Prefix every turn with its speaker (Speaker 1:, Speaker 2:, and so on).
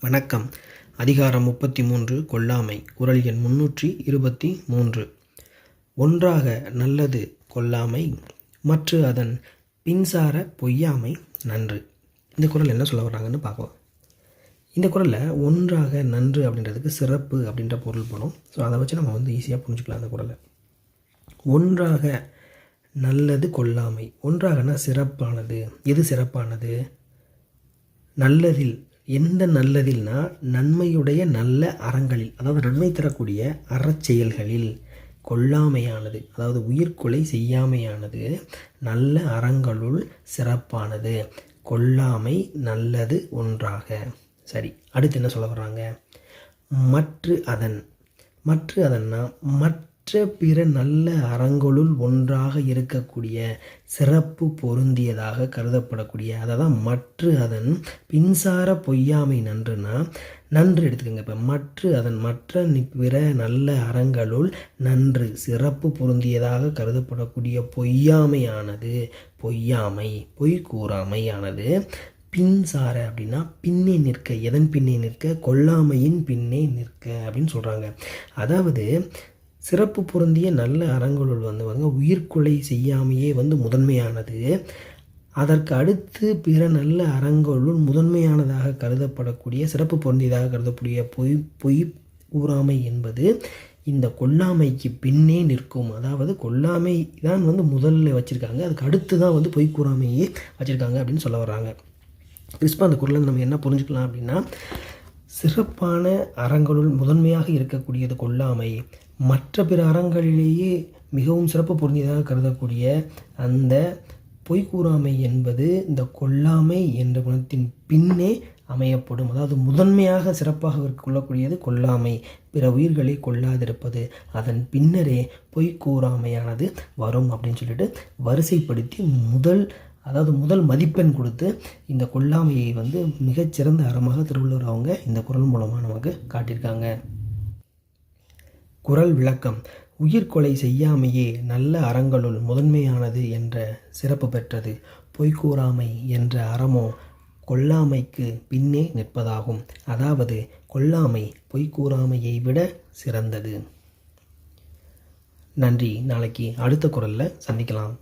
Speaker 1: வணக்கம். அதிகாரம் முப்பத்தி மூன்று கொல்லாமை. குரல் எண் முன்னூற்றி இருபத்தி மூன்று ஒன்றாக நல்லது கொல்லாமை மற்ற அதன் பின்சார பொய்யாமை நன்று. இந்த குரல் என்ன சொல்ல வர்றாங்கன்னு பார்க்கலாம். இந்த குரலில் ஒன்றாக நன்று அப்படின்றதுக்கு சிறப்பு அப்படின்ற பொருள் போனோம் ஸோ அதை வச்சு நம்ம வந்து ஈஸியாக புரிஞ்சுக்கலாம் அந்த குரலை. ஒன்றாக நல்லது கொல்லாமை. ஒன்றாகனா சிறப்பானது. எது சிறப்பானது? நல்லதில் எந்த நல்லதில்னா நன்மையுடைய நல்ல அறங்களில் அதாவது நன்மை தரக்கூடிய அறச்செயல்களில் கொல்லாமையானது அதாவது உயிர்கொலை செய்யாமையானது நல்ல அறங்களுள் சிறப்பானது. கொல்லாமை நல்லது ஒன்றாக. சரி அடுத்து என்ன சொல்ல வர்றாங்க? மற்ற அதன் மற்ற அதன்னா மற்ற மற்ற பிற நல்ல அறங்களுள் ஒன்றாக இருக்கக்கூடிய சிறப்பு பொருந்தியதாக கருதப்படக்கூடிய அதாவது மற்ற அதன் பின்சார பொய்யாமை நன்றுனா நன்று எடுத்துக்கோங்க. இப்போ மற்ற அதன் மற்ற பிற நல்ல அறங்களுள் நன்று சிறப்பு பொருந்தியதாக கருதப்படக்கூடிய பொய்யாமையானது பொய்யாமை பொய் கூறாமையானது பின்சார அப்படின்னா பின்னே நிற்க எதன் பின்னே நிற்க? கொல்லாமையின் பின்னே நிற்க அப்படின்னு சொல்கிறாங்க அதாவது சிறப்பு பொருந்திய நல்ல அறங்களுள் வந்து வந்து உயிர்கொலை செய்யாமையே வந்து முதன்மையானது. அதற்கு அடுத்து பிற நல்ல அறங்களுள் முதன்மையானதாக கருதப்படக்கூடிய சிறப்பு பொருந்தியதாக கருதக்கூடிய பொய் பொய் கூறாமை என்பது இந்த கொல்லாமைக்கு பின்னே நிற்கும். அதாவது கொல்லாமை தான் வந்து முதல்ல வச்சுருக்காங்க. அதுக்கு அடுத்து தான் வந்து பொய் கூறாமையே வச்சுருக்காங்க அப்படின்னு சொல்ல வர்றாங்க. கிறிஸ்பா அந்த குரலில் நம்ம என்ன புரிஞ்சுக்கலாம் அப்படின்னா சிறப்பான அறங்களுள் முதன்மையாக இருக்கக்கூடியது கொல்லாமை. மற்ற பிற அறங்களிலேயே மிகவும் சிறப்பு பொருந்தியதாக கருதக்கூடிய அந்த பொய் கூறாமை என்பது இந்த கொல்லாமை என்ற குணத்தின் பின்னே அமையப்படும். அதாவது முதன்மையாக சிறப்பாக கொள்ளக்கூடியது கொல்லாமை. பிற உயிர்களை கொள்ளாதிருப்பது. அதன் பின்னரே பொய் கூறாமையானது வரும் அப்படின்னு சொல்லிட்டு வரிசைப்படுத்தி முதல் அதாவது முதல் மதிப்பெண் கொடுத்து இந்த கொல்லாமையை வந்து மிகச்சிறந்த அறமாக திருவள்ளுவர் அவங்க இந்த குரல் மூலமாக நமக்கு காட்டியிருக்காங்க. குரல் விளக்கம். உயிர்கொலை செய்யாமையே நல்ல அறங்களுள் முதன்மையானது என்ற சிறப்பு பெற்றது. பொய்கூறாமை என்ற அறமோ கொல்லாமைக்கு பின்னே நிற்பதாகும். அதாவது கொல்லாமை பொய்கூறாமையை விட சிறந்தது. நன்றி. நாளைக்கு அடுத்த குரலில் சந்திக்கலாம்.